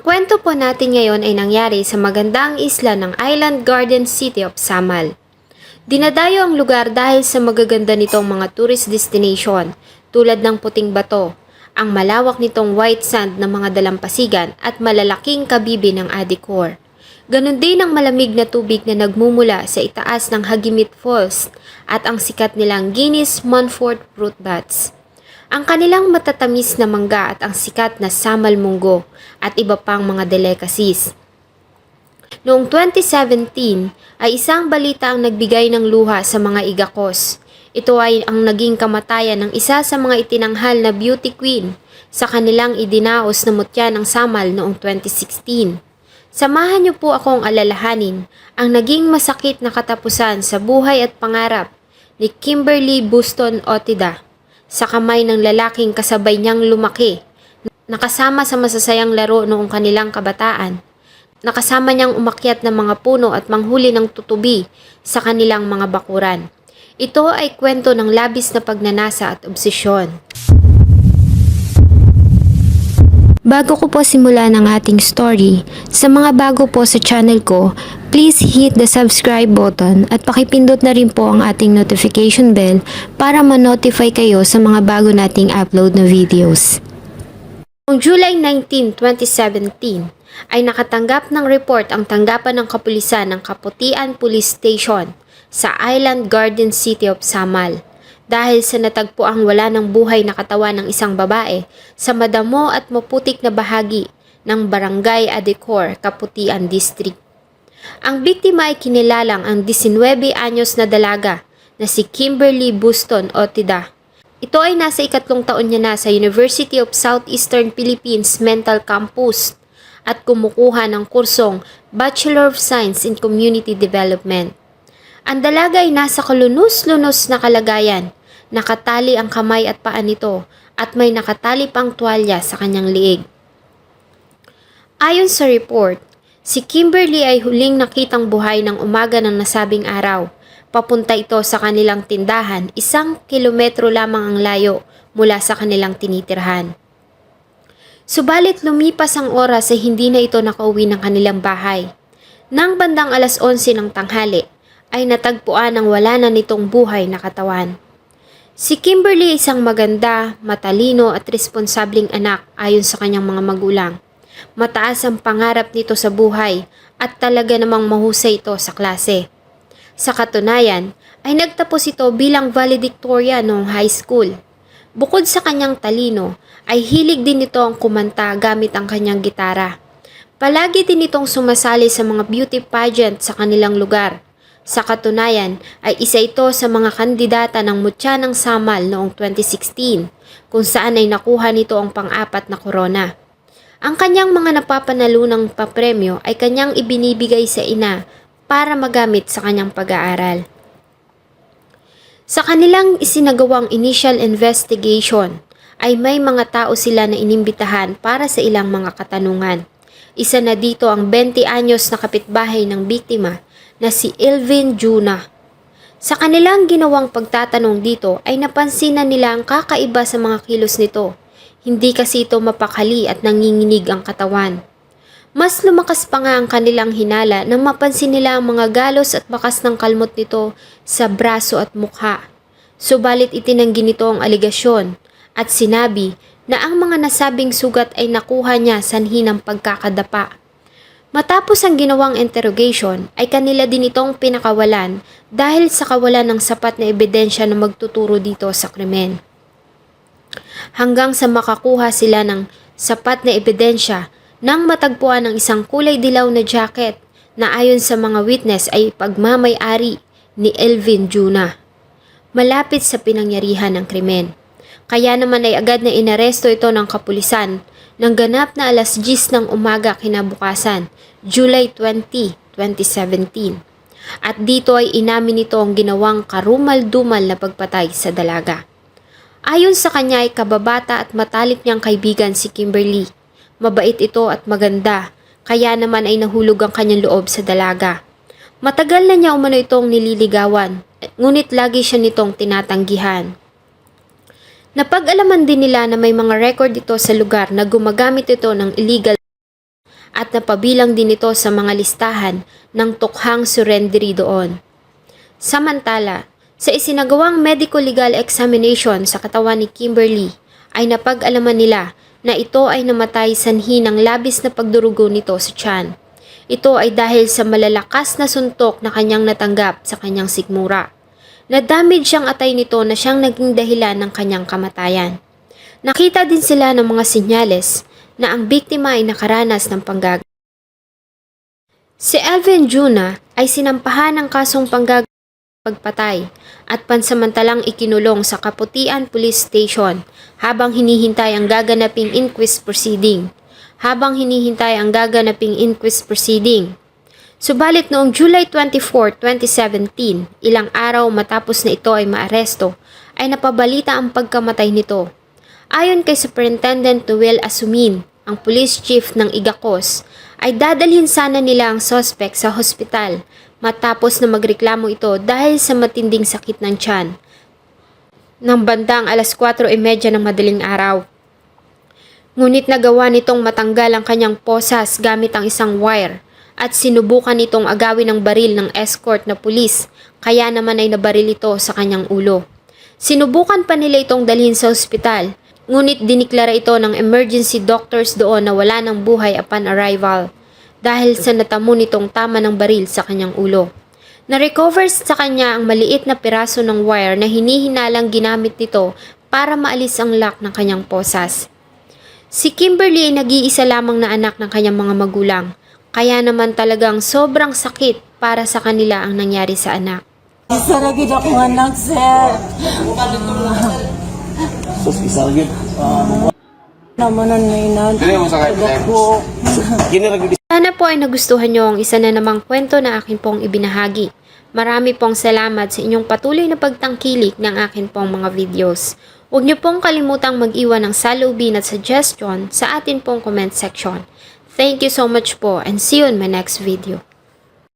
Kwento po natin ngayon ay nangyari sa magandang isla ng Island Garden City of Samal. Dinadayo ang lugar dahil sa magaganda nitong mga tourist destination tulad ng Puting Bato, ang malawak nitong white sand ng mga dalampasigan at malalaking kabibi ng Adicor. Ganon din ang malamig na tubig na nagmumula sa itaas ng Hagimit Falls at ang sikat nilang Guinness Montfort Fruit Bats. Ang kanilang matatamis na mangga at ang sikat na samal munggo at iba pang mga delicacies. Noong 2017 ay isang balita ang nagbigay ng luha sa mga igakos. Ito ay ang naging kamatayan ng isa sa mga itinanghal na beauty queen sa kanilang idinaos na mutya ng samal noong 2016. Samahan niyo po akong alalahanin ang naging masakit na katapusan sa buhay at pangarap ni Kimberly Buston Otida sa kamay ng lalaking kasabay niyang lumaki, nakasama sa masasayang laro noong kanilang kabataan. Nakasama niyang umakyat ng mga puno at manghuli ng tutubi sa kanilang mga bakuran. Ito ay kwento ng labis na pagnanasa at obsesyon. Bago ko po simulan ang ating story, sa mga bago po sa channel ko, please hit the subscribe button at pakipindot na rin po ang ating notification bell para ma-notify kayo sa mga bago nating upload na videos. Noong July 19, 2017, ay nakatanggap ng report ang tanggapan ng kapulisan ng Kaputian Police Station sa Island Garden City of Samal dahil sa natagpuang wala ng buhay na katawan ng isang babae sa madamo at maputik na bahagi ng Barangay Adecor, Kaputian District. Ang biktima ay kinilalang ang 19 anyos na dalaga na si Kimberly Buston Otida. Ito ay nasa ikatlong taon niya na sa University of Southeastern Philippines Mental Campus at kumukuha ng kursong Bachelor of Science in Community Development. Ang dalaga ay nasa kalunos-lunos na kalagayan Nakatali ang kamay at paa nito at may nakatali pang tuwalya sa kanyang liig. Ayon sa report, si Kimberly ay huling nakitang buhay ng umaga ng nasabing araw. Papunta ito sa kanilang tindahan, isang kilometro lamang ang layo mula sa kanilang tinitirhan. Subalit lumipas ang oras ay hindi na ito nakauwi ng kanilang bahay. Nang bandang alas 11 ng tanghali, ay natagpuan ang wala na nitong buhay na katawan. Si Kimberly isang maganda, matalino at responsabling anak ayon sa kanyang mga magulang. Mataas ang pangarap nito sa buhay at talaga namang mahusay ito sa klase. Sa katunayan, ay nagtapos ito bilang valedictorian noong high school. Bukod sa kanyang talino, ay hilig din ito ang kumanta gamit ang kanyang gitara. Palagi din itong sumasali sa mga beauty pageant sa kanilang lugar sa katunayan ay isa ito sa mga kandidata ng Mutya ng Samal noong 2016 kung saan ay nakuha nito ang pang-apat na korona. Ang kanyang mga napapanalunang papremyo ay kanyang ibinibigay sa ina para magamit sa kanyang pag-aaral. Sa kanilang isinagawang initial investigation ay may mga tao sila na inimbitahan para sa ilang mga katanungan. Isa na dito ang 20 anyos na kapitbahay ng biktima na si Elvin Juna. Sa kanilang ginawang pagtatanong dito ay napansin na nila ang kakaiba sa mga kilos nito. Hindi kasi ito mapakali at nanginginig ang katawan. Mas lumakas pa nga ang kanilang hinala nang mapansin nila ang mga galos at bakas ng kalmot nito sa braso at mukha. Subalit itinanggi nito ang aligasyon at sinabi na ang mga nasabing sugat ay nakuha niya sanhi ng pagkakadapa. Matapos ang ginawang interrogation ay kanila din itong pinakawalan dahil sa kawalan ng sapat na ebidensya na magtuturo dito sa krimen. Hanggang sa makakuha sila ng sapat na ebidensya nang matagpuan ng isang kulay dilaw na jacket na ayon sa mga witness ay pagmamay-ari ni Elvin Juna. Malapit sa pinangyarihan ng krimen. Kaya naman ay agad na inaresto ito ng kapulisan ng ganap na alas 10 ng umaga kinabukasan, July 20, 2017. At dito ay inamin nito ang ginawang karumal-dumal na pagpatay sa dalaga. Ayon sa kanya ay kababata at matalik niyang kaibigan si Kimberly. Mabait ito at maganda, kaya naman ay nahulog ang kanyang loob sa dalaga. Matagal na niya umano itong nililigawan, ngunit lagi siya nitong tinatanggihan. Napag-alaman din nila na may mga record ito sa lugar na gumagamit ito ng illegal at napabilang din ito sa mga listahan ng tukhang surrendery doon. Samantala, sa isinagawang medical legal examination sa katawan ni Kimberly, ay napag-alaman nila na ito ay namatay sanhi ng labis na pagdurugo nito sa tiyan. Ito ay dahil sa malalakas na suntok na kanyang natanggap sa kanyang sigmura. Na-damage siyang atay nito na siyang naging dahilan ng kanyang kamatayan. Nakita din sila ng mga sinyales na ang biktima ay nakaranas ng panggag. Si Alvin Juna ay sinampahan ng kasong panggag pagpatay at pansamantalang ikinulong sa Kaputian Police Station habang hinihintay ang gaganaping inquest proceeding. Habang hinihintay ang gaganaping inquest proceeding. Subalit noong July 24, 2017, ilang araw matapos na ito ay maaresto, ay napabalita ang pagkamatay nito. Ayon kay Superintendent Noel Asumin, ang police chief ng Igacos, ay dadalhin sana nila ang suspect sa hospital matapos na magreklamo ito dahil sa matinding sakit ng tiyan. Nang bandang alas 4.30 ng madaling araw. Ngunit nagawa nitong matanggal ang kanyang posas gamit ang isang wire at sinubukan nitong agawin ng baril ng escort na pulis kaya naman ay nabaril ito sa kanyang ulo. Sinubukan pa nila itong dalhin sa ospital ngunit diniklara ito ng emergency doctors doon na wala ng buhay upon arrival dahil sa natamo nitong tama ng baril sa kanyang ulo. Na-recover sa kanya ang maliit na piraso ng wire na hinihinalang ginamit nito para maalis ang lock ng kanyang posas. Si Kimberly ay nag-iisa lamang na anak ng kanyang mga magulang, kaya naman talagang sobrang sakit para sa kanila ang nangyari sa anak. Isa na gid akong anak, sir. Sus, isa lagi. Naman ang nainan. Dili mo sa kay ko. Kini lagi po ay nagustuhan nyo ang isa na namang kwento na akin pong ibinahagi. Marami pong salamat sa inyong patuloy na pagtangkilik ng akin pong mga videos. Huwag niyo pong kalimutang mag-iwan ng salubin at suggestion sa atin pong comment section. Thank you so much po and see you in my next video.